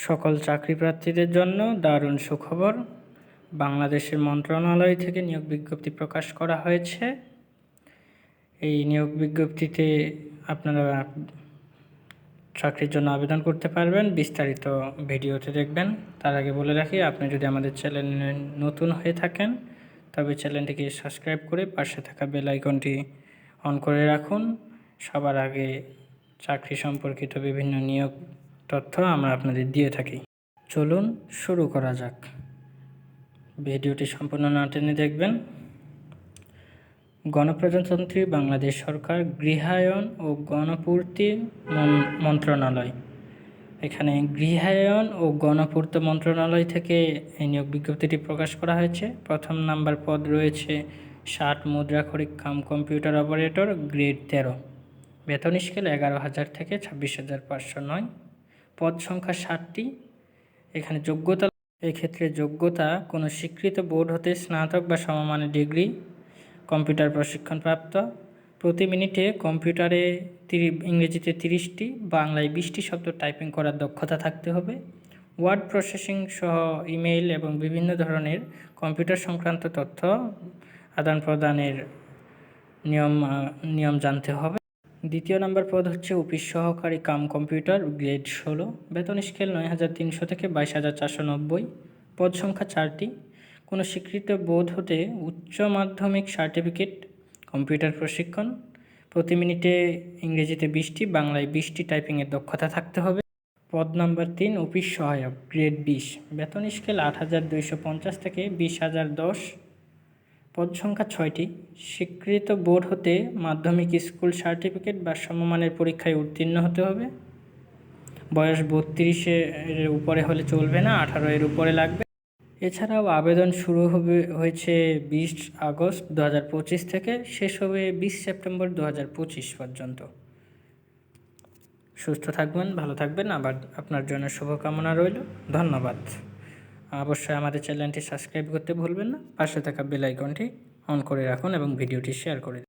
সকল চাকরি প্রার্থীদের জন্য দারুণ সুখবর। বাংলাদেশের মন্ত্রণালয় থেকে নিয়োগ বিজ্ঞপ্তি প্রকাশ করা হয়েছে। এই নিয়োগ বিজ্ঞপ্তিতে আপনারা চাকরির জন্য আবেদন করতে পারবেন। বিস্তারিত ভিডিওতে দেখবেন। তার আগে বলে রাখি, আপনি যদি আমাদের চ্যানেলে নতুন হয়ে থাকেন, তবে চ্যানেলটিকে সাবস্ক্রাইব করে পাশে থাকা বেল আইকনটি অন করে রাখুন। সবার আগে চাকরি সম্পর্কিত বিভিন্ন নিয়োগ তথ্য আমরা আপনাদের দিয়ে থাকি। চলুন শুরু করা যাক। ভিডিওটি সম্পূর্ণ না টেনে দেখবেন। গণপ্রজাতন্ত্রী বাংলাদেশ সরকার গৃহায়ন ও গণপূর্তি মন- মন্ত্রণালয়। এখানে গৃহায়ন ও গণপূর্ত মন্ত্রণালয় থেকে এই নিয়োগ বিজ্ঞপ্তিটি প্রকাশ করা হয়েছে। প্রথম নাম্বার পদ রয়েছে ষাট মুদ্রাক্ষরিক কাম কম্পিউটার অপারেটর গ্রেড তেরো। বেতন স্কেল এগারো হাজার থেকে ছাব্বিশ হাজার পাঁচশো নয়। পদ সংখ্যা ষাটটি। এখানে যোগ্যতা এক্ষেত্রে যোগ্যতা কোনো স্বীকৃত বোর্ড হতে স্নাতক বা সমমানের ডিগ্রি, কম্পিউটার প্রশিক্ষণপ্রাপ্ত। প্রতি মিনিটে কম্পিউটারে ইংরেজিতে তিরিশটি, বাংলায় বিশটি শব্দ টাইপিং করার দক্ষতা থাকতে হবে। ওয়ার্ড প্রসেসিং সহ ইমেইল এবং বিভিন্ন ধরনের কম্পিউটার সংক্রান্ত তথ্য আদান প্রদানের নিয়ম নিয়ম জানতে হবে। দ্বিতীয় নাম্বার পদ হচ্ছে অফিস সহকারী কাম কম্পিউটার, গ্রেড ষোলো। বেতন স্কেল নয় হাজার তিনশো থেকে বাইশ হাজার চারশো নব্বই। পদ সংখ্যা চারটি। কোনো স্বীকৃত বোধ হতে উচ্চ মাধ্যমিক সার্টিফিকেট, কম্পিউটার প্রশিক্ষণ, প্রতি মিনিটে ইংরেজিতে বিশটি, বাংলায় বিশটি টাইপিংয়ের দক্ষতা থাকতে হবে। পদ নাম্বার তিন, অফিস সহায়ক, গ্রেড বিশ। বেতন স্কেল আট হাজার দুইশো পঞ্চাশ থেকে বিশ হাজার দশ। পদ সংখ্যা ছয়টি, স্বীকৃত বোর্ড হতে মাধ্যমিক স্কুল সার্টিফিকেট বা সমমানের পরীক্ষায় উত্তীর্ণ হতে হবে। বয়স বত্রিশের উপরে হলে চলবে না, আঠারো এর উপরে লাগবে। এছাড়াও আবেদন শুরু হবে, হয়েছে বিশ আগস্ট দু হাজার পঁচিশ থেকে, শেষ হবে বিশ সেপ্টেম্বর দু হাজার পঁচিশ পর্যন্ত। সুস্থ থাকবেন, ভালো থাকবেন, আবার আপনার জন্য শুভকামনা রইল। ধন্যবাদ। অবশ্যই আমাদের চ্যানেলটি সাবস্ক্রাইব করতে ভুলবেন না। পাশে থাকা বেল আইকনটি অন করে রাখুন এবং ভিডিওটি শেয়ার করে